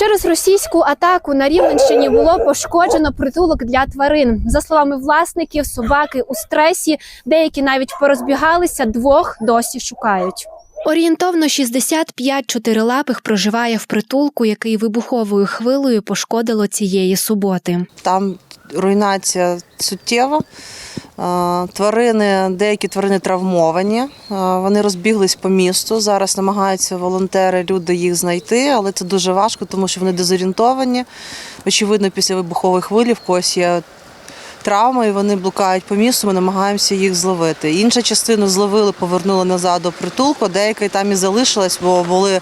Через російську атаку на Рівненщині було пошкоджено притулок для тварин. За словами власників, собаки у стресі, деякі навіть порозбігалися, двох досі шукають. Орієнтовно 65 чотирилапих проживає в притулку, який вибуховою хвилею пошкодило цієї суботи. Там руйнація суттєва. Тварини, деякі тварини травмовані. Вони розбіглись по місту. Зараз намагаються волонтери, люди їх знайти, але це дуже важко, тому що вони дезорієнтовані. Очевидно, після вибухової хвилі в когось є травма, і вони блукають по місту. Ми намагаємося їх зловити. Інша частину зловили, повернули назад до притулку. Деяка там і залишилась, бо були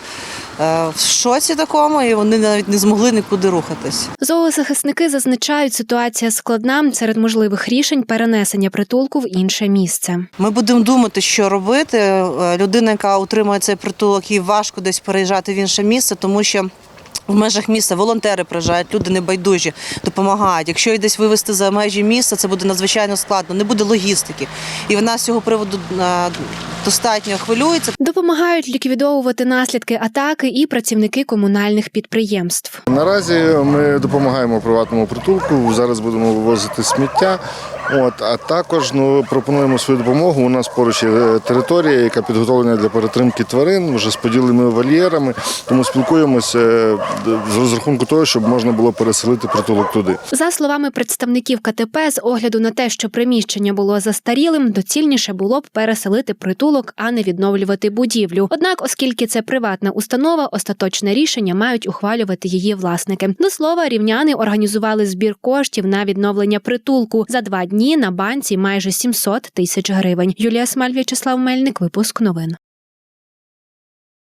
в шоці такому, і вони навіть не змогли нікуди рухатись. Зоозахисники зазначають, ситуація складна серед можливих рішень перенесення притулку в інше місце. Ми будемо думати, що робити. Е, Людина, яка утримує цей притулок, їй важко десь переїжджати в інше місце, тому що. В межах міста волонтери приїжджають, люди небайдужі, допомагають. Якщо їх десь вивезти за межі міста, це буде надзвичайно складно, не буде логістики. І вона з цього приводу е, достатньо хвилюється. Допомагають ліквідовувати наслідки атаки і працівники комунальних підприємств. Наразі ми допомагаємо приватному притулку. Зараз будемо вивозити сміття. От, а також ну, пропонуємо свою допомогу. У нас поруч є е, територія, яка підготовлена для перетримки тварин, вже з поділеними вольєрами. Тому спілкуємося е, з розрахунку того, щоб можна було переселити притулок туди. За словами представників КТП, з огляду на те, що приміщення було застарілим, доцільніше було б переселити притулок, а не відновлювати будівлю. Однак, оскільки це приватна установа, остаточне рішення мають ухвалювати її власники. До слова, рівняни організували збір коштів на відновлення притулку за два дні на банці майже 700 тисяч гривень. Юлія Смаль, В'ячеслав Мельник, випуск новин.